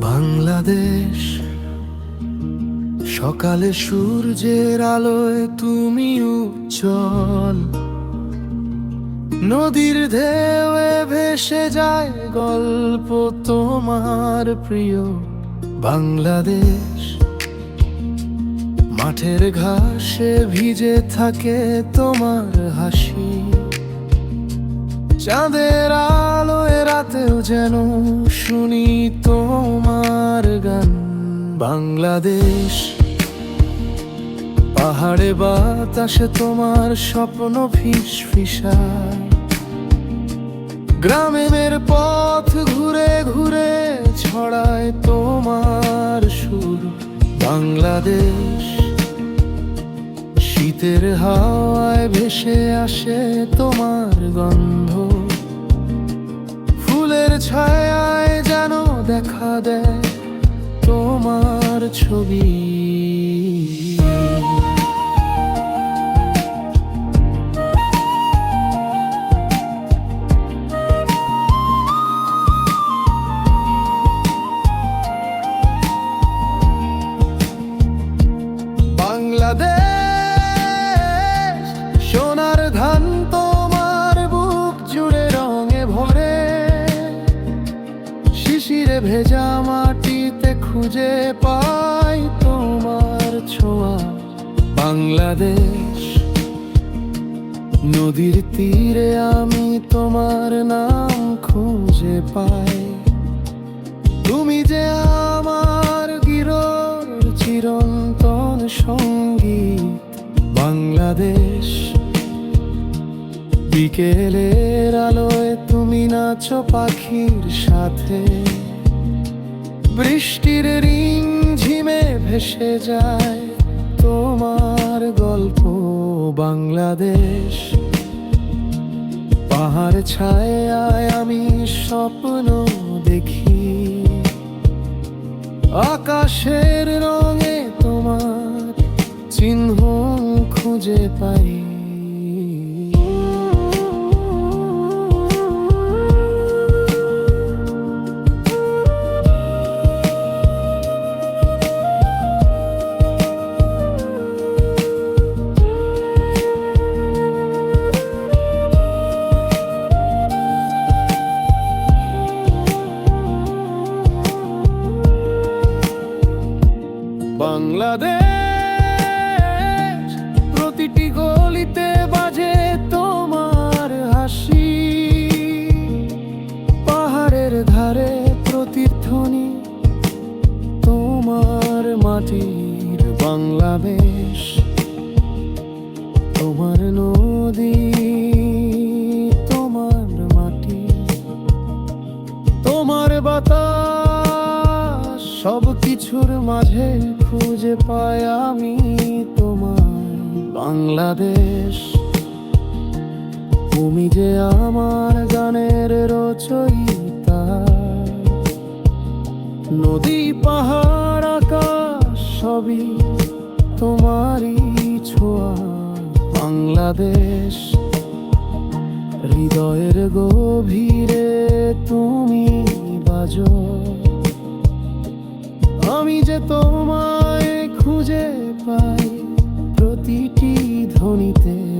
বাংলাদেশ, সকালে সূর্যের আলোয় তুমি উজ্জ্বল। নদীর ঢেউয়ে ভেসে যায় গল্প তোমার প্রিয় বাংলাদেশ। মাঠের ঘাসে ভিজে থাকে তোমার হাসি। চাঁদের যেন শুনি তোমার গান। বাংলাদেশ, পাহাড়ে বাতাসে তোমার স্বপ্ন ফিস ফিসায় গ্রামের পথ ঘুরে ঘুরে ছড়ায় তোমার সুর। বাংলাদেশ, শীতের হাওয়ায় ভেসে আসে তোমার গন্ধ। ছায়ায় যেন দেখা দেয় তোমার ছবি। ভেজা মাটিতে খুঁজে পাই তোমার ছোঁয়া। বাংলাদেশ, নদীর তীরে আমি তোমার নাম খুঁজে পাই। তুমি যে আমার গিরোর চিরন্তন সংগীত বাংলাদেশ, বিকেলের আলোয় তুমি নাচো পাখির সাথে। বৃষ্টির রিং ঝিমে ভেসে যায়। তোমার গল্প বাংলাদেশ। পাহাড় ছায়ায় আমি স্বপ্ন দেখি। আকাশের রঙে তোমার চিহ্ন খুঁজে পাই। বাংলাদেশ, প্রতিটি গলিতে বাজে তোমার হাসি। পাহাড়ের ধারে প্রতিধ্বনি তোমার মাটির বাংলাদেশ। তোমার নদী, তোমার মাটি, তোমার বাতাস। সব কিছুর মাঝে খুঁজে পাই আমি তোমার বাংলাদেশ, তুমি যে আমার গানের রচয়িতা। নদী, পাহাড়, আকাশ, সবই তোমারই ছোঁয়া। বাংলাদেশ, হৃদয়ের গভীরে তুমি বাজো। যে তোমায় খুঁজে পাই প্রতিটি ধ্বনিতে।